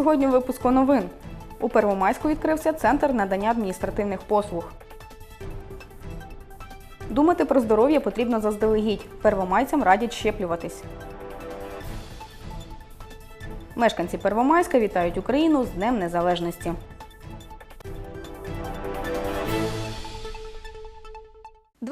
Сьогодні у випуску новин. У Первомайську відкрився центр надання адміністративних послуг. Думати про здоров'я потрібно заздалегідь. Первомайцям радять щеплюватись. Мешканці Первомайська вітають Україну з Днем Незалежності. –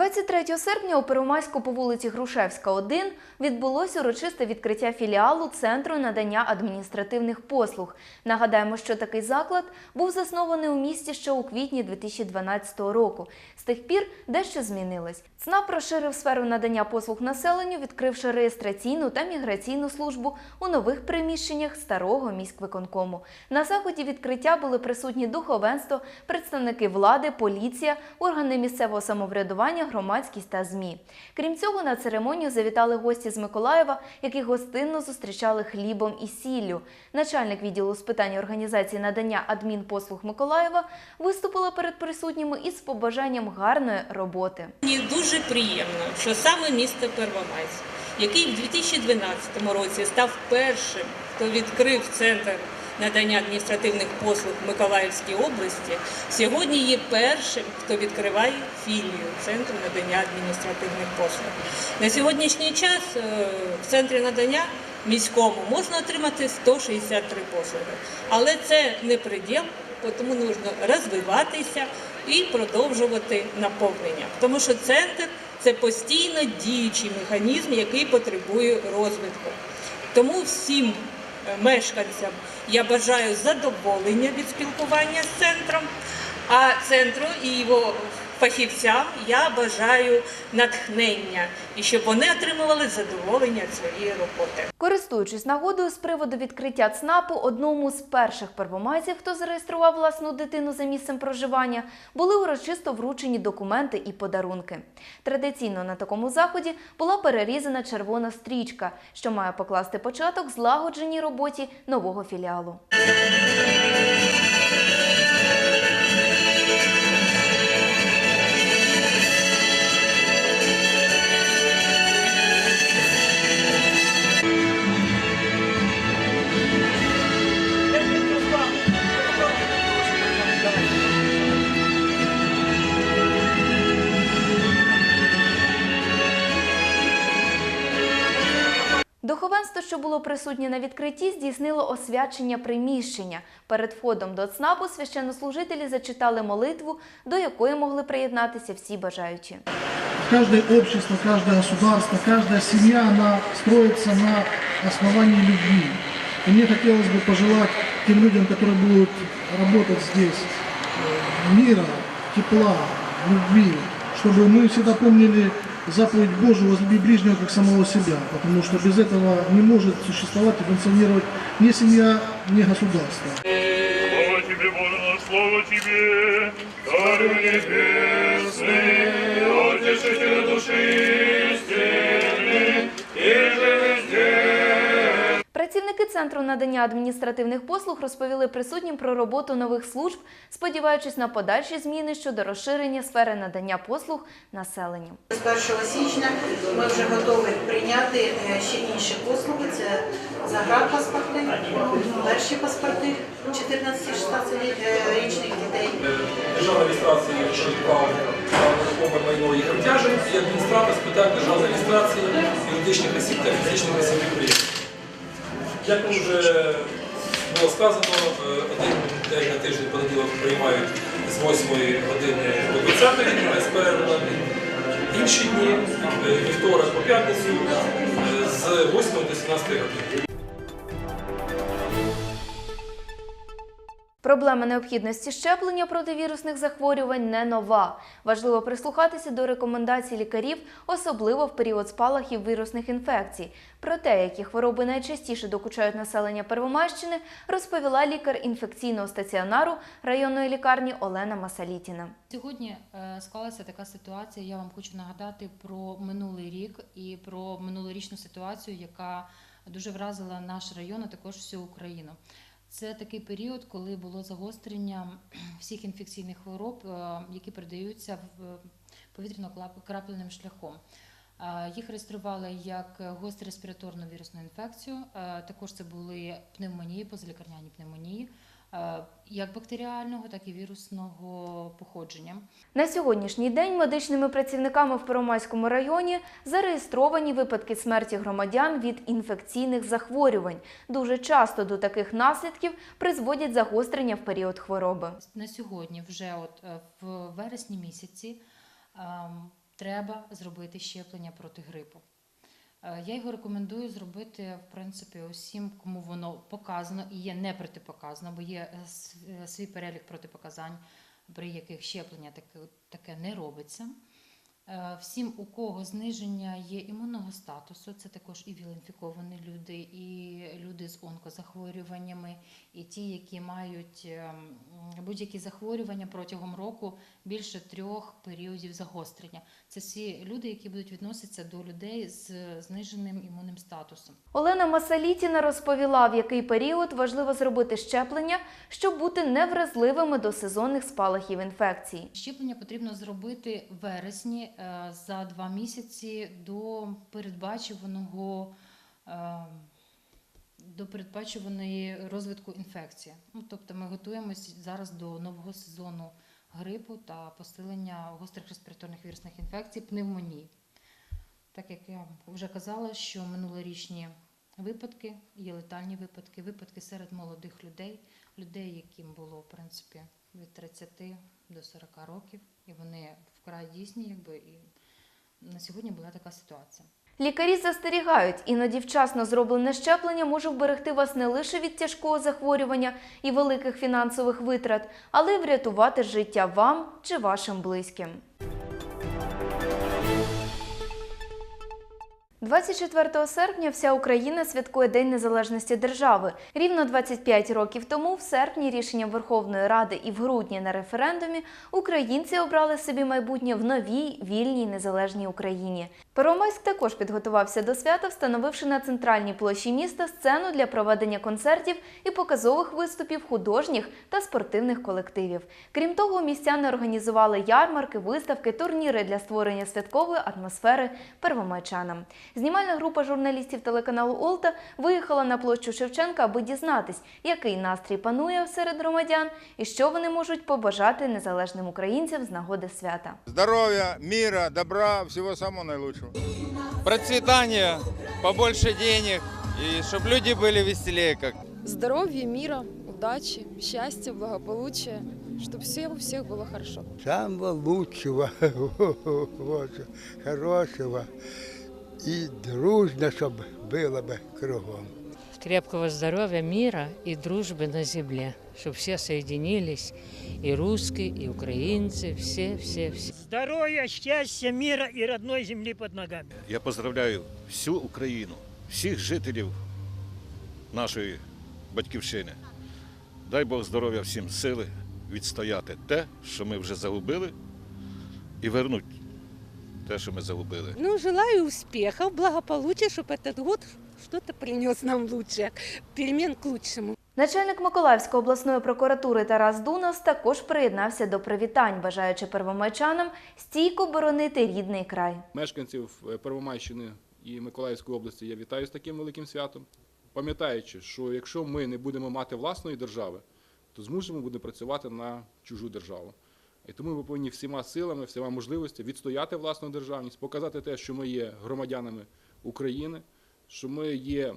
23 серпня у Первомайську по вулиці Грушевська, 1 відбулося урочисте відкриття філіалу Центру надання адміністративних послуг. Нагадаємо, що такий заклад був заснований у місті ще у квітні 2012 року. З тих пір дещо змінилось. ЦНАП розширив сферу надання послуг населенню, відкривши реєстраційну та міграційну службу у нових приміщеннях старого міськвиконкому. На заході відкриття були присутні духовенство, представники влади, поліція, органи місцевого самоврядування, громадськість та ЗМІ. Крім цього, на церемонію завітали гості з Миколаєва, яких гостинно зустрічали хлібом і сіллю. Начальник відділу з питань організації надання адмінпослуг Миколаєва виступила перед присутніми із побажанням гарної роботи. Мені дуже приємно, що саме місто Первомайськ, який в 2012 році став першим, хто відкрив центр надання адміністративних послуг в Миколаївській області, сьогодні є першим, хто відкриває філію центру надання адміністративних послуг. На сьогоднішній час е, в центрі надання міському можна отримати 163 послуги, але це не приділ, тому потрібно розвиватися і продовжувати наповнення. Тому що центр це постійно діючий механізм, який потребує розвитку. Тому всім мешканцям. Я бажаю задоволення від спілкування з центром, а центру і його фахівцям я бажаю натхнення і щоб вони отримували задоволення від своєї роботи. Користуючись нагодою з приводу відкриття ЦНАПу, одному з перших первомайців, хто зареєстрував власну дитину за місцем проживання, були урочисто вручені документи і подарунки. Традиційно на такому заході була перерізана червона стрічка, що має покласти початок злагодженій роботі нового філіалу. що було присутнє на відкритті, здійснило освячення приміщення. Перед входом до ЦНАПу священнослужителі зачитали молитву, до якої могли приєднатися всі бажаючі. Каждое общество, каждое государство, каждая семья, она строится на основании любви. И мне хотелось бы пожелать тем людям, которые будут работать здесь, э, мира, тепла, любви, чтобы мы всегда помнили заповедь Божию возлюби ближнего как самого себя, потому что без этого не может существовать и функционировать ни семья, ни государство. Слава тебе, Боже, слава тебе, Царю небесный, утешитель души центру надання адміністративних послуг розповіли присутнім про роботу нових служб, сподіваючись на подальші зміни щодо розширення сфери надання послуг населенню. З 1 січня ми вже готові прийняти е, ще інші послуги. Це загранпаспорти, перші паспорти 14-16-річних дітей. Державна реєстрація речових прав нерухоме майно їх обтяжень і адміністратор з питань державної реєстрації юридичних осіб та фізичних осіб підприємств. Як вже було сказано, е, один день на тиждень понеділок приймають з 8 години до 20 години, а з день. Інші дні, е, вівторок по п'ятницю, е, з 8 до 17 години. Проблема необхідності щеплення проти вірусних захворювань не нова. Важливо прислухатися до рекомендацій лікарів, особливо в період спалахів вірусних інфекцій. Про те, які хвороби найчастіше докучають населення Первомайщини, розповіла лікар інфекційного стаціонару районної лікарні Олена Масалітіна. Сьогодні е, склалася така ситуація. Я вам хочу нагадати про минулий рік і про минулорічну ситуацію, яка дуже вразила наш район, а також всю Україну. Це такий період, коли було загострення всіх інфекційних хвороб, е, які передаються в повітряно-крапельним шляхом. Е, Їх реєстрували як гостру респіраторну вірусну інфекцію. Е, Також це були пневмонії, позалікарняні пневмонії, е, як бактеріального, так і вірусного походження. На сьогоднішній день медичними працівниками в Первомайському районі зареєстровані випадки смерті громадян від інфекційних захворювань. Дуже часто до таких наслідків призводять загострення в період хвороби. На сьогодні, вже от е, в вересні місяці, ем, треба зробити щеплення проти грипу. Е, Я його рекомендую зробити в принципі усім, кому воно показано і є не протипоказано, бо є е, е, свій перелік протипоказань, при яких щеплення таке не робиться. Е, Всім, у кого зниження є імунного статусу, це також і віл-інфіковані люди, і люди з онкозахворюваннями, і ті, які мають ем, будь-які захворювання протягом року більше трьох періодів загострення. Це всі люди, які будуть відноситися до людей з зниженим імунним статусом. Олена Масалітіна розповіла, в який період важливо зробити щеплення, щоб бути невразливими до сезонних спалахів інфекції. Щеплення потрібно зробити в вересні е, за два місяці до передбачуваного. е, До передбачуваної розвитку інфекції. Ну, тобто ми готуємося зараз до нового сезону грипу та посилення гострих респіраторних вірусних інфекцій, пневмонії. Так як я вже казала, що минулорічні випадки є летальні випадки, випадки серед молодих людей, людей, яким було в принципі від 30 до 40 років, і вони вкрай дійсні, якби і на сьогодні була така ситуація. Лікарі застерігають, іноді вчасно зроблене щеплення може вберегти вас не лише від тяжкого захворювання і великих фінансових витрат, але й врятувати життя вам чи вашим близьким. 24 серпня вся Україна святкує День Незалежності держави. Рівно 25 років тому, в серпні, рішенням Верховної Ради і в грудні на референдумі українці обрали собі майбутнє в новій вільній незалежній Україні. Первомайськ також підготувався до свята, встановивши на центральній площі міста сцену для проведення концертів і показових виступів художніх та спортивних колективів. Крім того, містяни організували ярмарки, виставки, турніри для створення святкової атмосфери первомайчанам. Знімальна група журналістів телеканалу Олта виїхала на площу Шевченка, аби дізнатись, який настрій панує серед громадян і що вони можуть побажати незалежним українцям з нагоди свята. Здоровья, мира, добра, всего самого наилучшего. процветания, побольше денег и чтобы люди были веселее как. здоровья, мира, удачи, счастья, благополучия, чтобы всем у всех было хорошо. самого лучшего, вот, хорошего и дружно, чтобы было бы кругом. крепкого здоровья, мира и дружбы на земле, чтобы все соединились, и русские, и украинцы, все, все, все. Здоровья, счастья, мира и родной земли под ногами. Я поздравляю всю Україну, всіх жителів нашої батьківщини. Дай Бог здоров'я всім сили відстояти те, що ми вже загубили, і вернуть те, що ми загубили. Ну, желаю успехов, благополучия, чтобы этот год что-то принес нам лучшее, перемен к лучшему. Начальник Миколаївської обласної прокуратури Тарас Дунас також приєднався до привітань, бажаючи первомайчанам стійко боронити рідний край. Мешканців е, Первомайщини і Миколаївської області я вітаю з таким великим святом, пам'ятаючи, що якщо ми не будемо мати власної держави, то змушено буде працювати на чужу державу. І тому ми повинні всіма силами, всіма можливостями відстояти власну державність, показати те, що ми є громадянами України, що ми є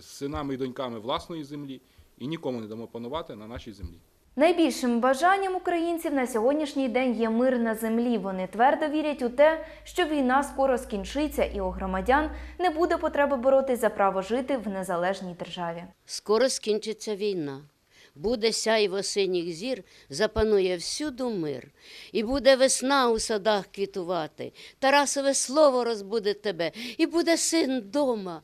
синами і доньками власної землі і нікому не дамо панувати на нашій землі. Найбільшим бажанням українців на сьогоднішній день є мир на землі. Вони твердо вірять у те, що війна скоро скінчиться, і у громадян не буде потреби боротись за право жити в незалежній державі. Скоро скінчиться війна. Буде сяйво синіх зір, запанує всюду мир, і буде весна у садах квітувати, Тарасове слово розбуде тебе, і буде син дома,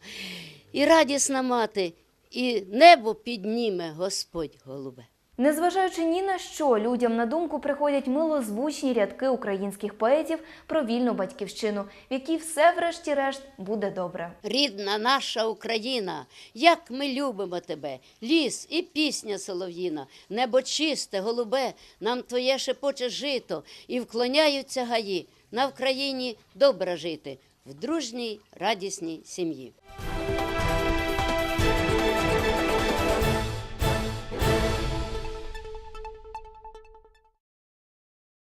і радісна мати, і небо підніме Господь голубе. Незважаючи ні на що, людям на думку приходять милозвучні рядки українських поетів про вільну батьківщину, в якій все, врешті-решт, буде добре. Рідна наша Україна, як ми любимо тебе, ліс і пісня солов'їна, небо чисте, голубе, нам твоє шепоче жито, і вклоняються гаї, на Вкраїні добре жити, в дружній, радісній сім'ї.